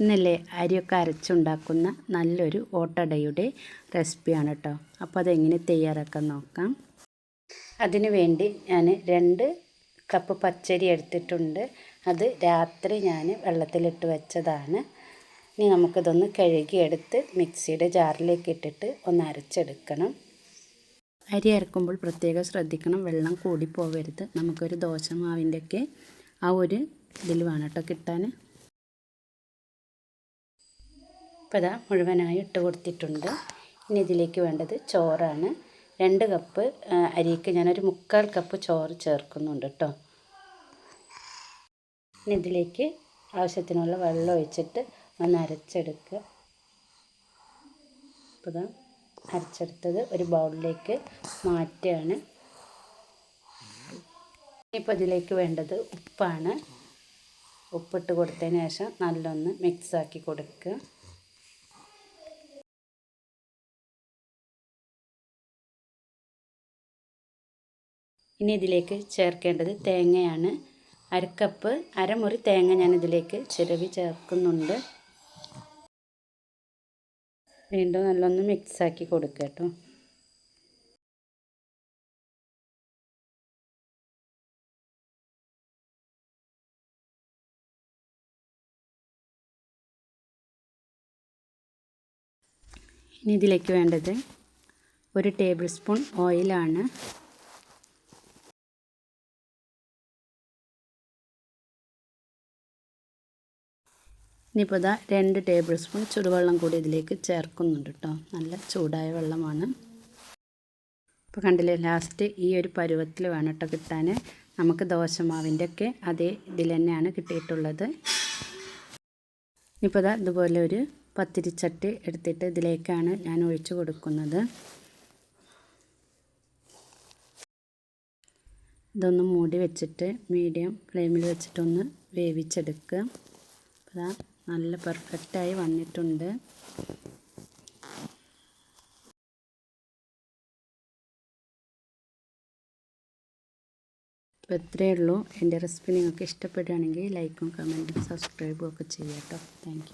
ഇന്നല്ലേ അരിയൊക്കെ അരച്ചുണ്ടാക്കുന്ന നല്ലൊരു ഓട്ടടയുടെ റെസിപ്പിയാണ് കേട്ടോ. അപ്പോൾ അതെങ്ങനെ തയ്യാറാക്കാൻ നോക്കാം. അതിനു വേണ്ടി ഞാൻ രണ്ട് കപ്പ് പച്ചരി എടുത്തിട്ടുണ്ട്. അത് രാത്രി ഞാൻ വെള്ളത്തിലിട്ട് വെച്ചതാണ്. ഇനി നമുക്കിതൊന്ന് കഴുകിയെടുത്ത് മിക്സിയുടെ ജാറിലേക്ക് ഇട്ടിട്ട് ഒന്ന് അരച്ചെടുക്കണം. അരി അരക്കുമ്പോൾ പ്രത്യേകം ശ്രദ്ധിക്കണം. വെള്ളം കൂടി പോവരുത് നമുക്കൊരു ദോശ മാവിന്റെയൊക്കെ ആ ഒരു ഇതിൽ വേണം കേട്ടോ കിട്ടാൻ. ഇപ്പോൾ ഇതാ മുഴുവനായി ഇട്ട് കൊടുത്തിട്ടുണ്ട്. ഇനി ഇതിലേക്ക് വേണ്ടത് ചോറാണ്. രണ്ട് കപ്പ് അരിക്ക് ഞാനൊരു മുക്കാൽ കപ്പ് ചോറ് ചേർക്കുന്നുണ്ട് കേട്ടോ ഇനി ഇതിലേക്ക് ആവശ്യത്തിനുള്ള വെള്ളം ഒഴിച്ചിട്ട് ഒന്ന് അരച്ചെടുക്കുക. ഇപ്പോൾ ഇതാ അരച്ചെടുത്തത് ഒരു ബൗളിലേക്ക് മാറ്റുകയാണ്. ഇപ്പോൾ ഇതിലേക്ക് വേണ്ടത് ഉപ്പാണ്. ഉപ്പിട്ട് കൊടുത്തതിന് ശേഷം നല്ലൊന്ന് മിക്സാക്കി കൊടുക്കുക. ഇനി ഇതിലേക്ക് ചേർക്കേണ്ടത് തേങ്ങയാണ്. അരക്കപ്പ് അരമുറി തേങ്ങ ഞാൻ ഇതിലേക്ക് ചിരവി ചേർക്കുന്നുണ്ട്. വീണ്ടും നല്ലൊന്ന് മിക്സാക്കി കൊടുക്കുക കേട്ടോ ഇനി ഇതിലേക്ക് വേണ്ടത് ഒരു ടേബിൾ സ്പൂൺ ഓയിലാണ്. ഇനിയിപ്പോൾ ഇതാ രണ്ട് ടേബിൾ സ്പൂൺ ചുടുവെള്ളം കൂടി ഇതിലേക്ക് ചേർക്കുന്നുണ്ട് കേട്ടോ നല്ല ചൂടായ വെള്ളമാണ്. ഇപ്പോൾ കണ്ടില്ലേ ലാസ്റ്റ് ഈ ഒരു പരുവത്തിൽ വേണം കേട്ടോ കിട്ടാൻ നമുക്ക് ദോശമാവിന്റെ ഒക്കെ അതേ ഇതിൽ തന്നെയാണ് കിട്ടിയിട്ടുള്ളത്. ഇപ്പോൾ ഇതാ ഇതുപോലെ ഒരു പത്തിരിച്ചട്ടി എടുത്തിട്ട് ഇതിലേക്കാണ് ഞാൻ ഒഴിച്ചു കൊടുക്കുന്നത്. ഇതൊന്ന് മൂടി വെച്ചിട്ട് മീഡിയം ഫ്ലെയിമിൽ വെച്ചിട്ടൊന്ന് വേവിച്ചെടുക്കുക. അപ്പോൾ നല്ല പെർഫെക്റ്റായി വന്നിട്ടുണ്ട്. അപ്പോൾ ഇത്രയേ ഉള്ളൂ. എന്റെ റെസിപ്പി നിങ്ങൾക്ക് ഇഷ്ടപ്പെടുകയാണെങ്കിൽ ലൈക്കും കമന്റും സബ്സ്ക്രൈബും ഒക്കെ ചെയ്യാം കേട്ടോ. താങ്ക്